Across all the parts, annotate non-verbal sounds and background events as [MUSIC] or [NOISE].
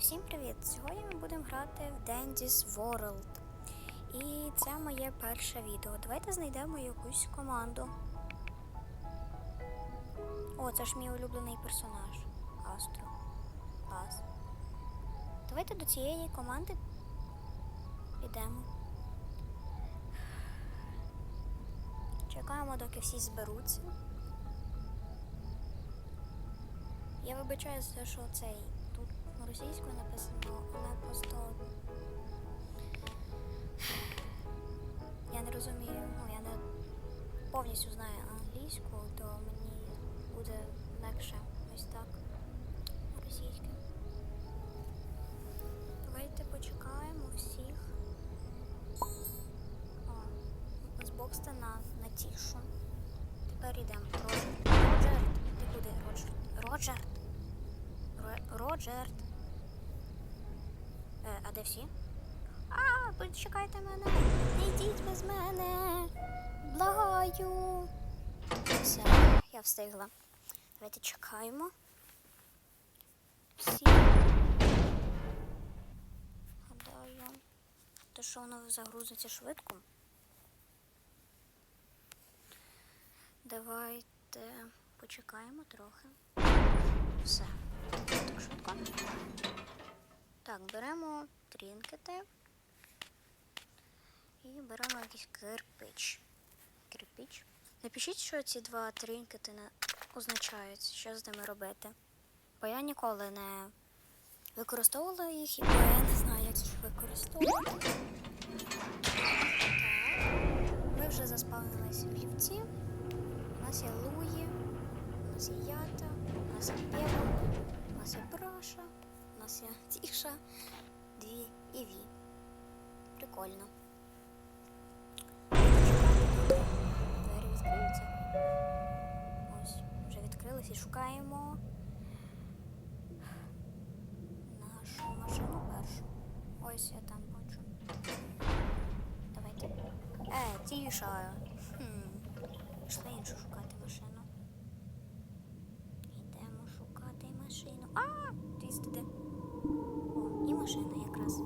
Всім привіт! Сьогодні ми будемо грати в Dandy's World. І це моє перше відео. Давайте знайдемо якусь команду. О, це ж мій улюблений персонаж. Астро. Ас. Давайте до цієї команди підемо. Чекаємо, доки всі зберуться. Я вибачаюся, що цей російською написано, але просто я не розумію, ну я не повністю знаю англійську, то мені буде легше ось так російське. Давайте почекаємо всіх. О, з бокста на, на тішу. Тепер йдемо. Де всі? А, почекайте мене. Не йдіть без мене. Благаю. Все, я встигла. Давайте чекаємо. Всі. Гадаю. То що воно загрузиться швидко? Давайте почекаємо трохи. Все. Так швидко. Так, беремо трінкети і беремо якийсь кирпич. Кирпич. Напишіть, що ці два трінкети означають, що з ними робити. Бо я ніколи не використовувала їх, бо я не знаю, як їх використовувати. Ми вже заспавнилися в лівці. У нас є Луї, у нас є Ята, у нас є Пева, у нас є Браша, нас Тіша, Дві і Ві. Прикольно. Двері відкриються. Ось, вже відкрились і шукаємо нашу машину першу. Ось я там бачу. Давайте. Е, Тіша. Хм. Пішли іншу шукати машину. Йдемо шукати машину. А, твіст іде. О, якраз.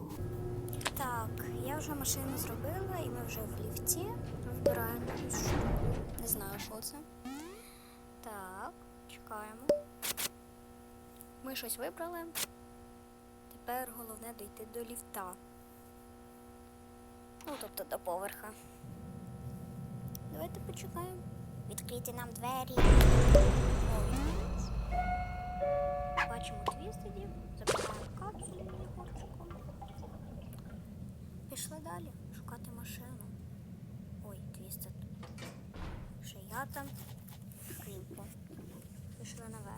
Так, я вже машину зробила, і ми вже в ліфті вибираємо якусь штуку. Не знаю, що це. Так, чекаємо. Ми щось вибрали. Тепер головне дійти до ліфта. Ну, тобто до поверха. Давайте почекаємо. Відкрийте нам двері. Бачимо твістедів, забираємо капсулу Єгорчиком. Пішли далі шукати машину. Ой, твістед. Ще я там. Крімпо. Пішли наверх.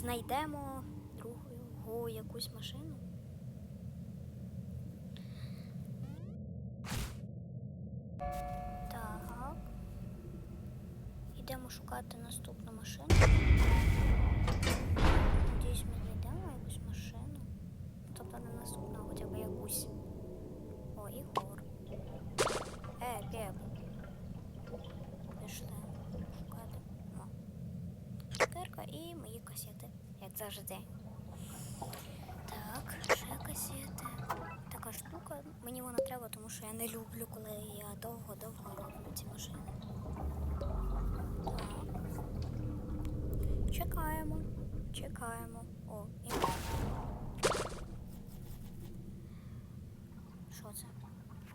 Знайдемо другу якусь машину. Так. Йдемо шукати наступну машину. Надіюсь, ми знайдемо якусь машину. Тобто не наступну, хоча б якусь. О, Ігор. Е, Пеп. Пішли шукати. О. Цукерка і мої касети, як завжди. Так, ще касети. Така штука. Мені вона треба, тому що я не люблю, коли я довго-довго роблю ці машини. Чекаємо, чекаємо. О, і що це?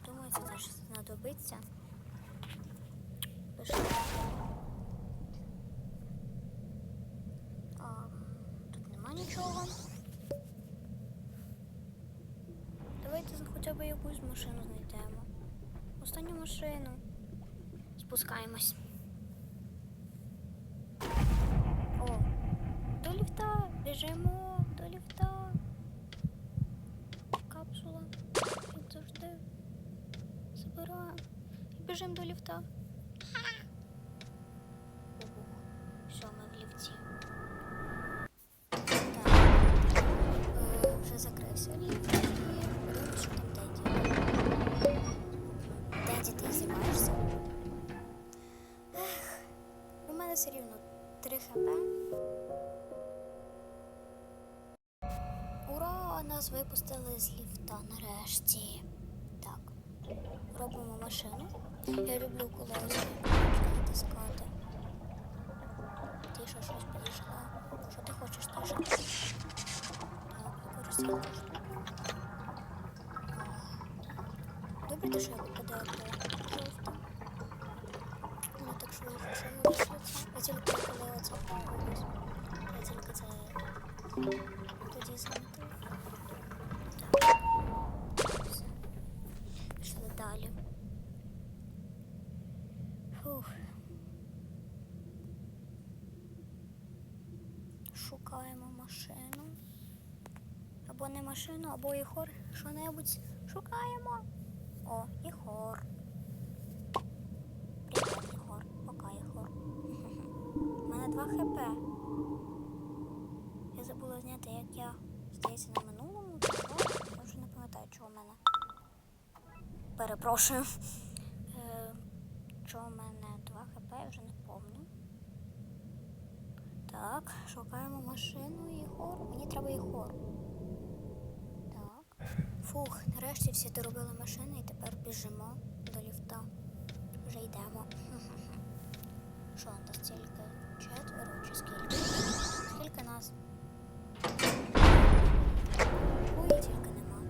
Думаю, це теж знадобиться. машину знайдемо. Останню машину. Спускаємось. О, до ліфта. Біжимо до ліфта. Капсула. Як завжди. Забираємо. І біжимо до ліфта. Ура! Нас випустили з ліфта нарешті. Так, робимо машину. Я люблю коли натискати. Тиша щось підійшла. Що ти хочеш, Тиша? Так. Добре, те, що я випадаю по жовту. Воно так вирішується. Я тільки коли оце появилось. Я тільки це тоді. Все. Пішли далі. Шукаємо машину. Або не машину, або Ігор. Що-небудь шукаємо. О, Ігор. Привіт, Ігор. Пока, Ігор. У мене 2 хп. Я забула зняти, як я здається на минулому. Я вже не пам'ятаю, чого в мене. Перепрошую. Е, чого в мене 2 хп, я вже не помню. Так, шукаємо машину Ігор. Мені треба Ігор. Так. Фух, нарешті всі доробили машини і тепер біжимо до ліфта. Вже йдемо. [LAUGHS] Що нас тільки четверо чи скільки? Скільки нас? Ой, тільки нема.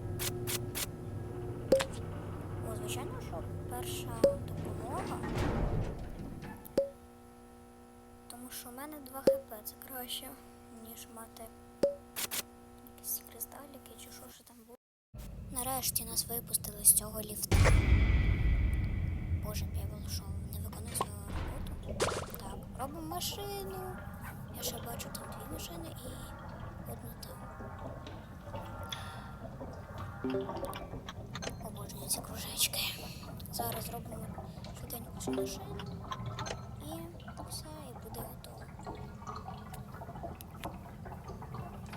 О, звичайно, що перша допомога. Тому що в мене 2 хп, це краще, ніж мати якісь кристаліки чи що ж там було. Нарешті нас випустили з цього ліфта. Боже, Певел, що Машину. Я ще бачу там дві машини і одну там. Обожнюю ці кружечки. Зараз зробимо швиденько цю машину. І все, і буде готово.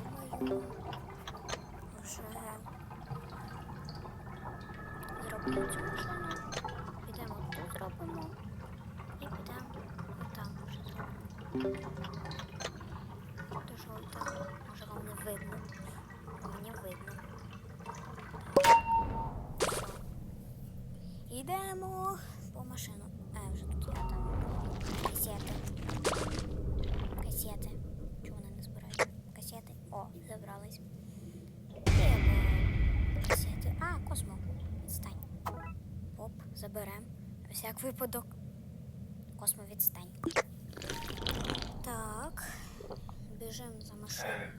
Думаю, вже зробимо цю машину. Підемо тут зробимо. І підемо там вже зробимо. Дуже там, може вам не видно. Мені видно. Все. Йдемо по машину. А, вже тут є там касети. Касети. Чого вони не збирають? Касети. О, забрались. Касети. А, космо. Відстань. Оп, заберем. Всяк випадок. Космо відстань. Так. Біжимо за машину.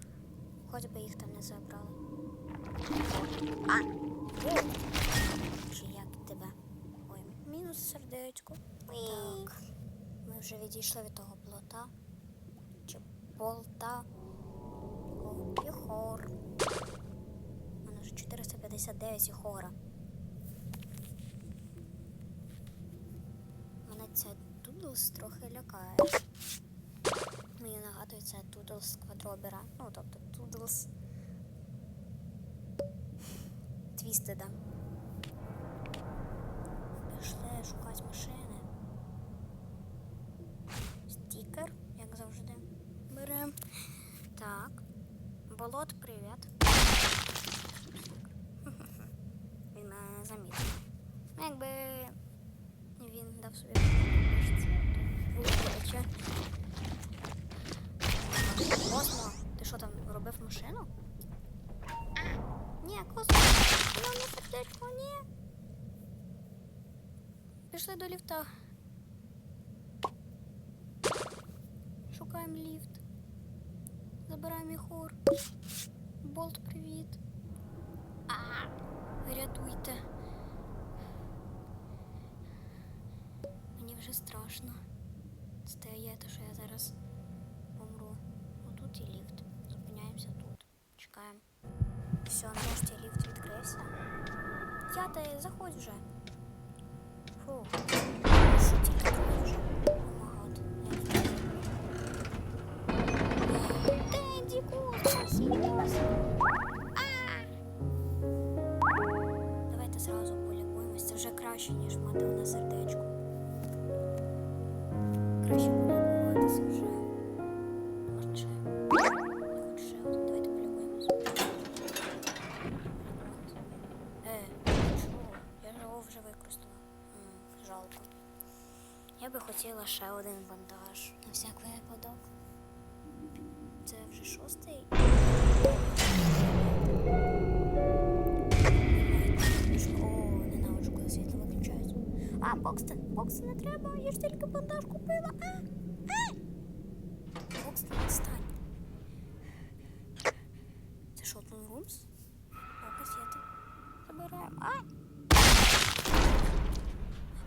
Хоч би їх там не забрали. А! Чи як тебе? Ой, мінус сердечко. Так. Ми вже відійшли від того плота. Чи болта. О, і хор. У мене вже 459 і хора. Мене ця Тудлс трохи лякає. Це Тудлс квадробера. Ну, тобто Тудлс Твістеда. Пішли шукати машини. Стікер, як завжди. Берем. Так. Болот, привіт. Він [LAUGHS] мене не замітив. Ну, якби він дав собі ліфта. Шукаємо ліфт. Забираємо Ігор. Болт, привіт. А, рятуйте. Мені вже страшно. Стає те, що я зараз помру. Ну тут і ліфт. Зупиняємося тут. Чекаємо. Все, нарешті ліфт відкрився. Я та заходь вже. Фу. Що Я би хотіла ще один бандаж. На всяк випадок. Це вже шостий. О, ненавиджу, коли світло виключається. А, бокс, Бокстон не треба, я ж тільки бандаж купила. А. Бокстон, відстань. Це що, тут румс? О, касети. Забираємо. А!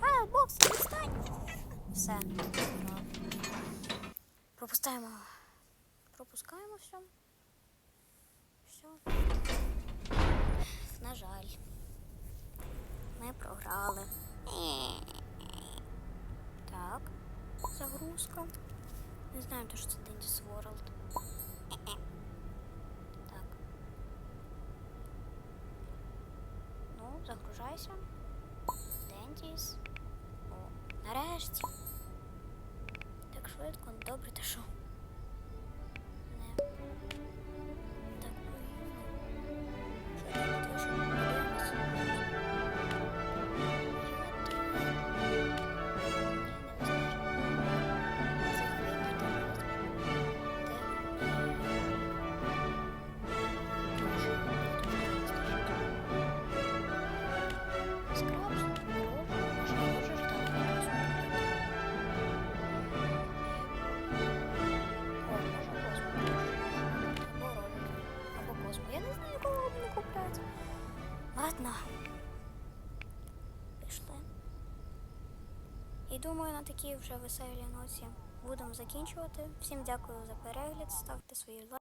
А, Бокстон, відстань. Все. Ура. Пропускаємо. Пропускаємо все. Все. На жаль. Ми програли. Так. Загрузка. Не знаю, то що це Денис World. Так. Ну, загружайся. Дендіс. О, нарешті. Швидко, добре, та що? Думаю, на такій вже веселій ноті будемо закінчувати. Всім дякую за перегляд. Ставте свої лайки.